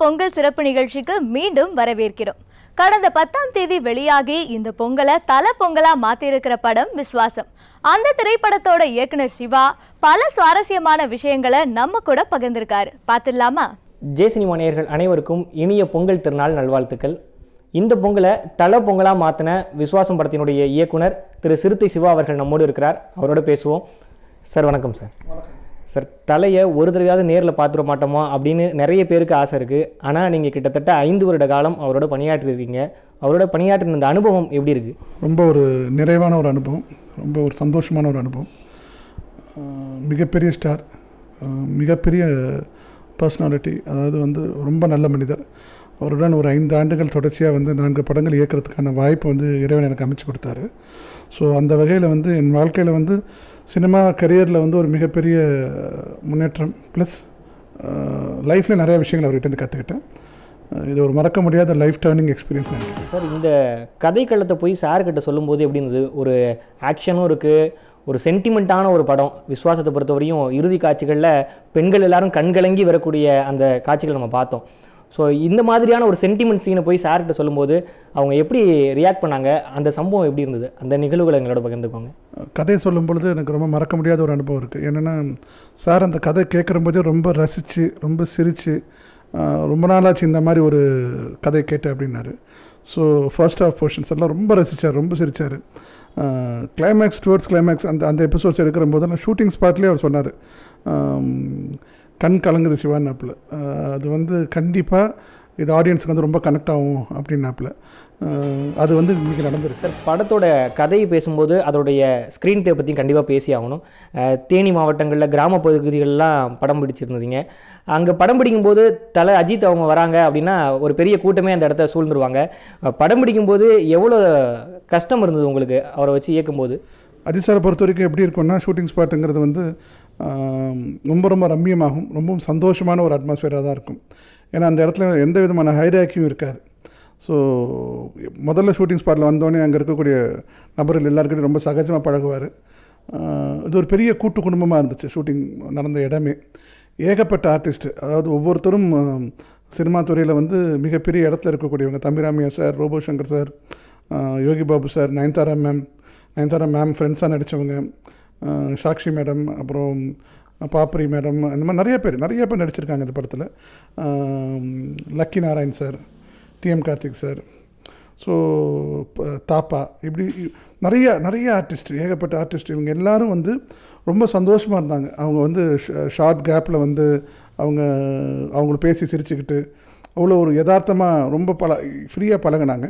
பொங்கல் சிறப்பு நிகழ்ச்சிக்கு மீண்டும் வரவேற்கிறோம். கடந்த பத்தாம் தேதி வெளியாகி இந்த பொங்கலை தல பொங்கலா மாத்திருக்கிற படம் விஸ்வாசம் அந்த திரைப்படத்தோட இயக்குனர் சிவா பல சுவாரஸ்யமான விஷயங்களை நம்ம கூட பகிர்ந்திருக்காரு. பார்த்துடலாமா? ஜே சினிமா நேயர்கள் அனைவருக்கும் இனிய பொங்கல் திருநாள் நல்வாழ்த்துக்கள். இந்த பொங்கலை தல பொங்கலாக மாற்றின விஸ்வாசம் படத்தினுடைய இயக்குனர் திரு சிறுத்தை சிவா அவர்கள் நம்மோடு இருக்கிறார். அவரோட பேசுவோம். சார் வணக்கம் சார். சார் தலையை ஒரு தடவையாவது நேரில் பார்த்துட மாட்டோமா அப்படின்னு நிறைய பேருக்கு ஆசை இருக்குது ஆனால் நீங்கள் கிட்டத்தட்ட ஐந்து வருட காலம் அவரோட பணியாற்றிருக்கீங்க அவரோட பணியாற்றின இந்த அனுபவம் எப்படி இருக்குது ரொம்ப ஒரு நிறைவான ஒரு அனுபவம். ரொம்ப ஒரு சந்தோஷமான ஒரு அனுபவம். மிகப்பெரிய ஸ்டார். மிகப்பெரிய பர்சனாலிட்டி. அதாவது வந்து ரொம்ப நல்ல மனிதர். அவருடன் ஒரு ஐந்து ஆண்டுகள் தொடர்ச்சியாக வந்து நான்கு படங்கள் இயக்கிறதுக்கான வாய்ப்பு வந்து இறைவன் எனக்கு அமைச்சு கொடுத்தாரு. ஸோ அந்த வகையில் வந்து என் வாழ்க்கையில் வந்து சினிமா கரியரில் வந்து ஒரு மிகப்பெரிய முன்னேற்றம் ப்ளஸ் லைஃப்பில் நிறைய விஷயங்கள் அவர்கிட்ட இருந்து கற்றுக்கிட்டேன் இது ஒரு மறக்க முடியாத லைஃப் டேர்னிங் எக்ஸ்பீரியன்ஸ் நினைக்கிறேன். சார் இந்த கதைக்களத்தை போய் சார்கிட்ட சொல்லும்போது எப்படி இருந்தது? ஒரு ஆக்ஷனும் இருக்குது ஒரு சென்டிமெண்ட்டான ஒரு படம். விஸ்வாசத்தை பொறுத்தவரையும் இறுதி காட்சிகளில் பெண்கள் எல்லாரும் கண்கலங்கி வரக்கூடிய அந்த காட்சிகள் நம்ம பார்த்தோம். ஸோ இந்த மாதிரியான ஒரு சென்டிமெண்ட் சீனை போய் சார்கிட்ட சொல்லும்போது அவங்க எப்படி ரியாக்ட் பண்ணாங்க? அந்த சம்பவம் எப்படி இருந்தது? அந்த நிகழ்வுகளை எங்களோட பகிர்ந்துக்கோங்க. கதை சொல்லும் பொழுது எனக்கு ரொம்ப மறக்க முடியாத ஒரு அனுபவம் இருக்குது என்னென்னா சார் அந்த கதை கேட்குறம்போதே ரொம்ப ரசித்து ரொம்ப சிரித்து ரொம்ப நாளாச்சு இந்த மாதிரி ஒரு கதை கேட்டேன் அப்படின்னாரு. ஸோ ஃபர்ஸ்ட் ஆஃப் போர்ஷன்ஸ் எல்லாம் ரொம்ப ரசித்தார் ரொம்ப சிரித்தார் கிளைமேக்ஸ் டுவர்ட்ஸ் கிளைமேக்ஸ் அந்த அந்த எபிசோட்ஸ் எடுக்கிற போது நான் ஷூட்டிங் ஸ்பாட்லேயே அவர் சொன்னார். கண் கலங்குது சிவான்னாப்பில் அது வந்து கண்டிப்பாக இது ஆடியன்ஸுக்கு வந்து ரொம்ப கனெக்ட் ஆகும் அப்படின்னாப்பில் அது வந்து இன்றைக்கி நடந்துருக்கு. சார் படத்தோட கதையை பேசும்போது அதோடைய ஸ்க்ரீன் ப்ளே பற்றியும் கண்டிப்பாக பேசி ஆகணும். தேனி மாவட்டங்களில் கிராம பகுதிகளெலாம் படம் பிடிச்சிருந்தீங்க. அங்கே படம் பிடிக்கும்போது தலை அஜித் அவங்க வராங்க அப்படின்னா ஒரு பெரிய கூட்டமே அந்த இடத்த சூழ்ந்துருவாங்க. படம் பிடிக்கும்போது எவ்வளோ கஷ்டம் இருந்தது உங்களுக்கு அவரை வச்சு இயக்கும்போது? அஜித் பொறுத்த வரைக்கும் எப்படி இருக்கும்னா ஷூட்டிங் ஸ்பாட்டுங்கிறது வந்து ரொம்ப ரொம்ப ரம்மியமாகும். ரொம்பவும் சந்தோஷமான ஒரு அட்மாஸ்ஃபியராக தான் இருக்கும். ஏன்னா அந்த இடத்துல எந்த விதமான ஹைராக்கியும் இருக்காது. ஸோ முதல்ல ஷூட்டிங் ஸ்பாட்டில் வந்தோடனே அங்கே இருக்கக்கூடிய நபர்கள் எல்லாருக்கிட்டையும் ரொம்ப சகஜமாக பழகுவார். இது ஒரு பெரிய கூட்டு குடும்பமாக இருந்துச்சு ஷூட்டிங் நடந்த இடமே. ஏகப்பட்ட ஆர்டிஸ்ட்டு அதாவது ஒவ்வொருத்தரும் சினிமா துறையில் வந்து மிகப்பெரிய இடத்துல இருக்கக்கூடியவங்க. Thambiramaiah sir Robo Shankar sir Yogi Babu sir Nayanthara ma'am Nayanthara ma'am ஃப்ரெண்ட்ஸாக நடித்தவங்க சாக்ஷி மேடம் அப்புறம் பாப்ரி மேடம் இந்த மாதிரி நிறைய பேர் நிறைய பேர் நடிச்சிருக்காங்க இந்த படத்தில். Lucky Narayan sir TM Karthik sir so தாப்பா இப்படி நிறைய நிறைய ஆர்டிஸ்ட் ஏகப்பட்ட ஆர்டிஸ்ட் இவங்க எல்லாரும் வந்து ரொம்ப சந்தோஷமாக இருந்தாங்க. அவங்க வந்து ஷார்ட் கேப்பில் வந்து அவங்க அவங்கள பேசி சிரிச்சுக்கிட்டு அவ்வளோ ஒரு யதார்த்தமாக ரொம்ப பல ஃப்ரீயாக பழகுனாங்க.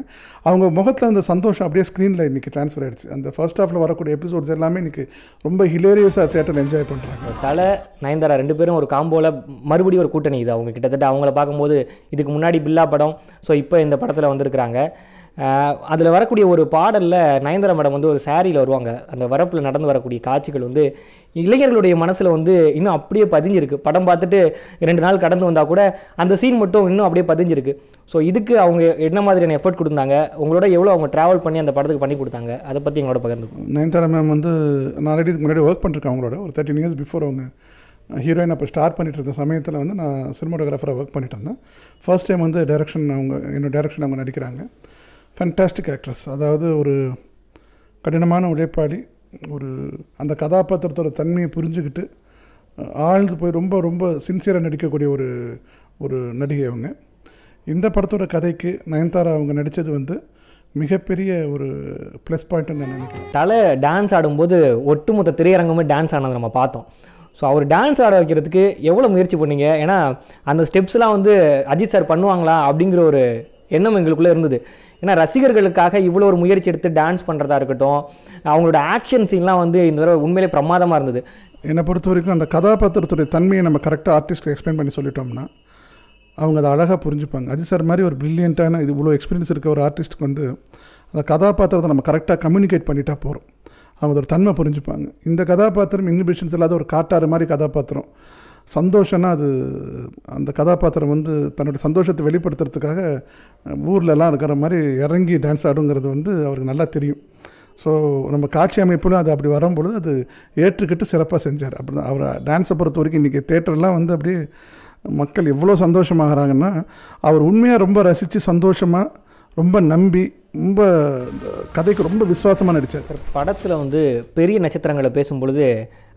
அவங்க முகத்தில் அந்த சந்தோஷம் அப்படியே ஸ்க்ரீனில் இன்றைக்கி ட்ரான்ஸ்ஃபர் ஆயிடுச்சு. அந்த ஃபர்ஸ்ட் ஹாஃபில் வரக்கூடிய எபிசோட்ஸ் எல்லாமே இன்றைக்கி ரொம்ப ஹிலேரியஸாக தேட்டரில் என்ஜாய் பண்ணுறாங்க தலை நயன்தாரா ரெண்டு பேரும் ஒரு காம்போவில் மறுபடியும் ஒரு கூட்டணி இது அவங்க கிட்டத்தட்ட அவங்கள பார்க்கும்போது இதுக்கு முன்னாடி பில்லா படம். ஸோ இப்போ இந்த படத்தில் வந்திருக்கிறாங்க. அதில் வரக்கூடிய ஒரு பாடலில் நயன்தாரா மேடம் வந்து ஒரு சாரியில் வருவாங்க. அந்த வரப்பில் நடந்து வரக்கூடிய காட்சிகள் வந்து இளைஞர்களுடைய மனசில் வந்து இன்னும் அப்படியே பதிஞ்சிருக்கு. படம் பார்த்துட்டு ரெண்டு நாள் கடந்து வந்தால் கூட அந்த சீன் மட்டும் இன்னும் அப்படியே பதிஞ்சிருக்கு. ஸோ இதுக்கு அவங்க என்ன மாதிரியான எஃபர்ட் கொடுத்தாங்க? உங்களோட எவ்வளோ அவங்க ட்ராவல் பண்ணி அந்த படத்துக்கு பண்ணி கொடுத்தாங்க? அதை பற்றி எங்களோட பகிர்ந்து நயன்தாரா மேம் வந்து நான் ஆல்ரெடி முன்னாடி ஒர்க் பண்ணிருக்கேன் அவங்களோட. ஒரு தேர்ட்டின் இயர்ஸ் பிஃபோர் அவங்க ஹீரோயின் அப்போ ஸ்டார்ட் பண்ணிட்டு இருந்த சமயத்தில் வந்து நான் சினிமாட்டோகிராஃபராக ஒர்க் பண்ணிட்டு இருந்தேன். ஃபர்ஸ்ட் டைம் வந்து டைரக்ஷன் அவங்க என்னோடய டைரக்ஷன் அவங்க நடிக்கிறாங்க. ஃபேன்டாஸ்டிக் ஆக்ட்ரஸ் அதாவது ஒரு கடினமான உழைப்பாளி. ஒரு அந்த கதாபாத்திரத்தோட தன்மையை புரிஞ்சுக்கிட்டு ஆழ்ந்து போய் ரொம்ப ரொம்ப சின்சியராக நடிக்கக்கூடிய ஒரு ஒரு நடிகை அவங்க. இந்த படத்தோட கதைக்கு நயன்தாரா அவங்க நடித்தது வந்து மிகப்பெரிய ஒரு ப்ளஸ் பாயிண்ட்னு நான் நினைக்கிறேன். தலை டான்ஸ் ஆடும்போது ஒட்டுமொத்த திரையரங்கமே டான்ஸ் ஆனதை நம்ம பார்த்தோம். ஸோ அவர் டான்ஸ் ஆட வைக்கிறதுக்கு எவ்வளோ முயற்சி பண்ணீங்க? ஏன்னா அந்த ஸ்டெப்ஸ்லாம் வந்து அஜித் சார் பண்ணுவாங்களா? அப்படிங்கிற ஒரு எண்ணம் எங்களுக்குள்ளே இருந்தது. ஏன்னா ரசிகர்களுக்காக இவ்வளோ ஒரு முயற்சி எடுத்து டான்ஸ் பண்ணுறதா இருக்கட்டும் அவங்களோட ஆக்ஷன் சீன்லாம் வந்து இந்த தடவை உண்மையிலே பிரமாதமாக இருந்தது. என்னை பொறுத்த வரைக்கும் அந்த கதாபாத்திரத்துடைய தன்மையை நம்ம கரெக்டாக ஆர்டிஸ்ட்க்கு எக்ஸ்பிளைன் பண்ணி சொல்லிட்டோம்னா அவங்க அதை அழகாக புரிஞ்சுப்பாங்க. அஜித் சார் மாதிரி ஒரு பிரில்லியண்ட்டான இது இவ்வளோ எக்ஸ்பீரியன்ஸ் இருக்க ஒரு ஆர்டிஸ்ட்டுக்கு வந்து அந்த கதாபாத்திரத்தை நம்ம கரெக்டாக கம்யூனிகேட் பண்ணிட்டா போகிறோம் அவங்க ஒரு தன்மை புரிஞ்சுப்பாங்க. இந்த கதாபாத்திரம் இன்ஹிபிஷன்ஸ் இல்லாத ஒரு காட்டாறு மாதிரி கதாபாத்திரம். சந்தோஷம்னா அது அந்த கதாபாத்திரம் வந்து தன்னோட சந்தோஷத்தை வெளிப்படுத்துறதுக்காக ஊர்லலாம் இருக்கிற மாதிரி இறங்கி டான்ஸ் ஆடுங்கிறது வந்து அவருக்கு நல்லா தெரியும். ஸோ நம்ம காட்சி அமைப்பிலும் அது அப்படி வரும்பொழுது அது ஏற்றுக்கிட்டு சிறப்பாக செஞ்சார். அப்படி தான் அவர் டான்ஸை பொறுத்த வரைக்கும் இன்றைக்கி தேட்டர்லாம் வந்து அப்படியே மக்கள் எவ்வளோ சந்தோஷமாகறாங்கன்னா அவர் உண்மையாக ரொம்ப ரசித்து சந்தோஷமாக ரொம்ப நம்பி ரொம்ப கதைக்கு ரொம்ப விசுவாசமாக நடித்தார் படத்தில் வந்து பெரிய நட்சத்திரங்களை பேசும்பொழுது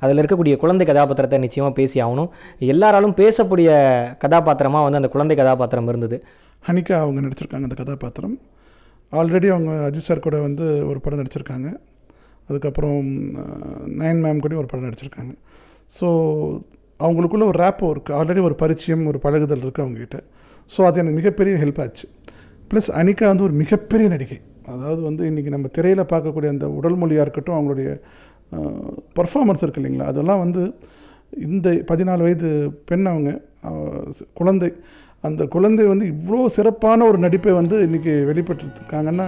அதில் இருக்கக்கூடிய குழந்தை கதாபாத்திரத்தை நிச்சயமாக பேசி ஆகணும். எல்லாராலும் பேசக்கூடிய கதாபாத்திரமாக வந்து அந்த குழந்தை கதாபாத்திரம் இருந்தது. ஹனிகா அவங்க நடிச்சிருக்காங்க அந்த கதாபாத்திரம். ஆல்ரெடி அவங்க அஜித் சார் கூட வந்து ஒரு படம் நடிச்சிருக்காங்க. அதுக்கப்புறம் நயன் மேம் கூட ஒரு படம் நடிச்சிருக்காங்க. ஸோ அவங்களுக்குள்ள ஒரு ரேப்போ இருக்குது ஆல்ரெடி ஒரு பரிச்சயம் ஒரு பழகுதல் இருக்குது அவங்ககிட்ட. ஸோ அது எனக்கு மிகப்பெரிய ஹெல்ப் ஆச்சு. ப்ளஸ் அனிகா வந்து ஒரு மிகப்பெரிய நடிகை. அதாவது வந்து இன்றைக்கி நம்ம திரையில் பார்க்கக்கூடிய அந்த உடல் மொழியாக இருக்கட்டும் அவங்களுடைய பர்ஃபார்மன்ஸ் இருக்குது இல்லைங்களா? அதெல்லாம் வந்து இந்த பதினாலு வயது பெண் அவங்க குழந்தை அந்த குழந்தை வந்து இவ்வளோ சிறப்பான ஒரு நடிப்பை வந்து இன்றைக்கி வெளிப்பட்டுருக்காங்கன்னா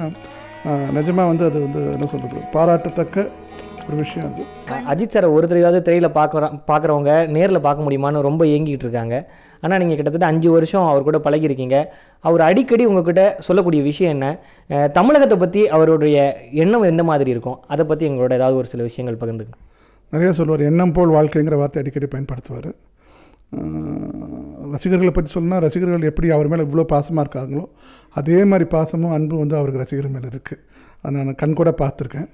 நிஜமாக வந்து அது வந்து என்ன சொல்கிறது பாராட்டத்தக்க ஒரு விஷயம் அது. அஜித் சாரை ஒரு தடவையாவது திரையில் பார்க்குற பார்க்குறவங்க நேரில் பார்க்க முடியுமான்னு ரொம்ப ஏங்கிட்டு இருக்காங்க. ஆனால் நீங்கள் கிட்டத்தட்ட அஞ்சு வருஷம் அவர் கூட பழகிருக்கீங்க அவர் அடிக்கடி உங்ககிட்ட சொல்லக்கூடிய விஷயம் என்ன? தமிழகத்தை பற்றி அவருடைய எண்ணம் எந்த மாதிரி இருக்கும்? அதை பற்றி எங்களோட ஏதாவது ஒரு சில விஷயங்கள் பகிர்ந்துக்கணும் நிறைய சொல்லுவார் எண்ணம் போல் வாழ்க்கைங்கிற வார்த்தை அடிக்கடி பயன்படுத்துவார். ரசிகர்களை பற்றி சொல்லணும்னா ரசிகர்கள் எப்படி அவர் மேலே இவ்வளோ பாசமாக இருக்காங்களோ அதே மாதிரி பாசமும் அன்பும் வந்து அவருக்கு ரசிகர் மேலே இருக்குது அதை நான் கண் கூட பார்த்துருக்கேன்.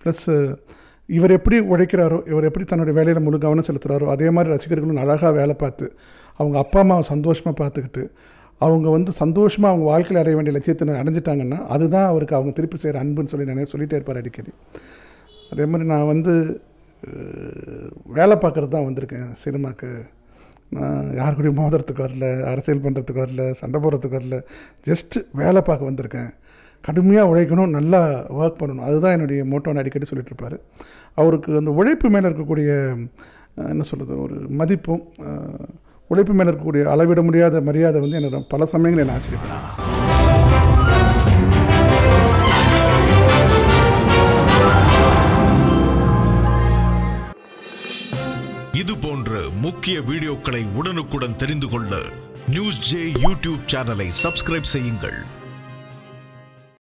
ப்ளஸ்ஸு இவர் எப்படி உழைக்கிறாரோ இவர் எப்படி தன்னுடைய வேலையில் முழு கவனம் செலுத்துகிறாரோ அதே மாதிரி ரசிகர்களும் அழகாக வேலை பார்த்து அவங்க அப்பா அம்மாவை சந்தோஷமாக பார்த்துக்கிட்டு அவங்க வந்து சந்தோஷமாக அவங்க வாழ்க்கையில் அடைய வேண்டிய லட்சியத்தை அடைஞ்சிட்டாங்கன்னா அதுதான் அவருக்கு அவங்க திருப்பி செய்கிற அன்புன்னு சொல்லி நினைவு சொல்லிகிட்டே இருப்பார் அடிக்கடி. அதே மாதிரி நான் வந்து வேலை பார்க்குறது தான் வந்திருக்கேன் சினிமாக்கு. நான் யார் கூடயும் மோதுறதுக்கு வரல அரசியல் பண்ணுறதுக்கு வரல சண்டை போடுறதுக்கு வரல ஜஸ்ட்டு வேலை பார்க்க வந்திருக்கேன். கடுமையாக உழைக்கணும் நல்லா ஒர்க் பண்ணணும். அதுதான் என்னுடைய மோட்டோன்னு அடிக்கடி சொல்லிட்டு அவருக்கு அந்த உழைப்பு மேலே இருக்கக்கூடிய என்ன சொல்கிறது ஒரு மதிப்பும் உழைப்பு மேலே இருக்கக்கூடிய அளவிட முடியாத மரியாதை வந்து என்னோட பல சமயங்களில் என்ன ஆச்சரியப்படுது இது போன்ற முக்கிய வீடியோக்களை உடனுக்குடன் தெரிந்து கொள்ள நியூஸ் ஜே யூடியூப் சேனலை சப்ஸ்கிரைப் செய்யுங்கள்.